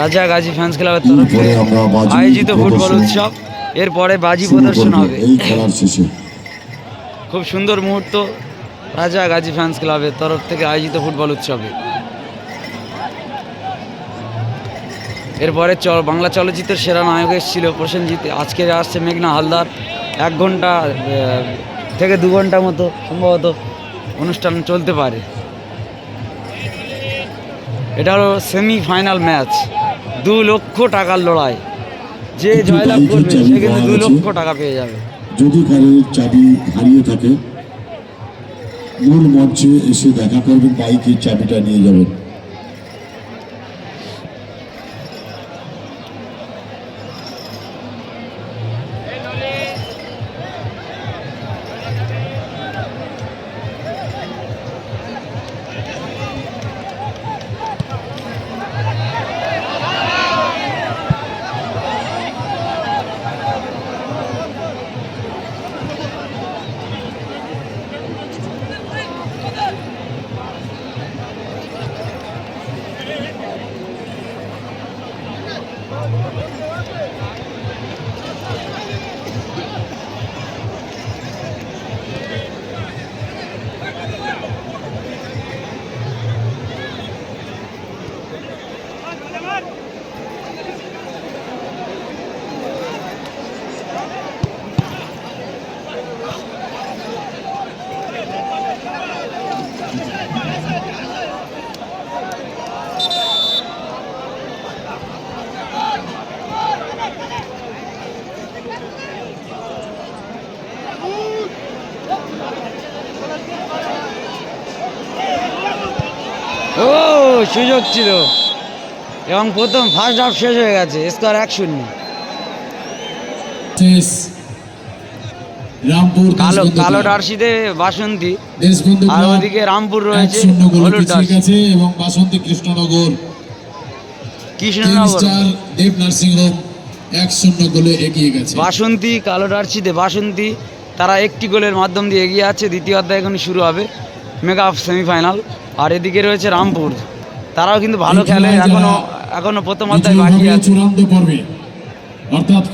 রাজা গাজী ফ্যান্স ক্লাবের তরফ থেকে আয়োজিত ফুটবল উৎসব। এরপরে বাজি প্রদর্শন হবে। খুব সুন্দর মুহূর্ত রাজা গাজী ফ্যান্স ক্লাবের তরফ থেকে আয়োজিত ফুটবল উৎসবে। এরপরে চল বাংলা চলচ্চিত্রের সেরা নায়ক এসেছিল প্রসেনজিৎ। আজকে আসছে মেঘনা হালদার। এক ঘণ্টা থেকে দু ঘণ্টা মতো সম্ভবত অনুষ্ঠান চলতে পারে। এটা হলো সেমিফাইনাল ম্যাচ দু লক্ষ টাকার লড়াই। যে জয়লাভ করবে সে কিন্তু দু লক্ষ টাকা পেয়ে যাবে। যদি কারোর চাবি হারিয়ে থাকে মূল মঞ্চে এসে দেখা করবেন বাইকের চাবিটা নিয়ে যাবেন। ও সুযোগ ছিল। এবং প্রথম ফার্স্ট হাফ শেষ হয়ে গেছে স্কোর এক শূন্য। কালো কালো। ডার্সিতে বাসন্তী। দেশবন্ধু আর ওদিকে রামপুর রয়েছে হলুদ ডার্সি এবং বাসন্তী কৃষ্ণনগর। কৃষ্ণনগর। দেব নার্সিং হোম এক শূন্য গোলে এগিয়ে গেছে। বাসন্তী কালো ডার্সিতে বাসন্তী তারা একটি গোলের মাধ্যম দিয়ে এগিয়ে আছে দ্বিতীয় অধ্যায় এখন শুরু হবে মেগা সেমিফাইনাল। আর এদিকে রয়েছে রামপুর। তারাও কিন্তু ভালো খেলে এখনও এখনও প্রথম অধ্যায় বাকি আছে। অর্থাৎ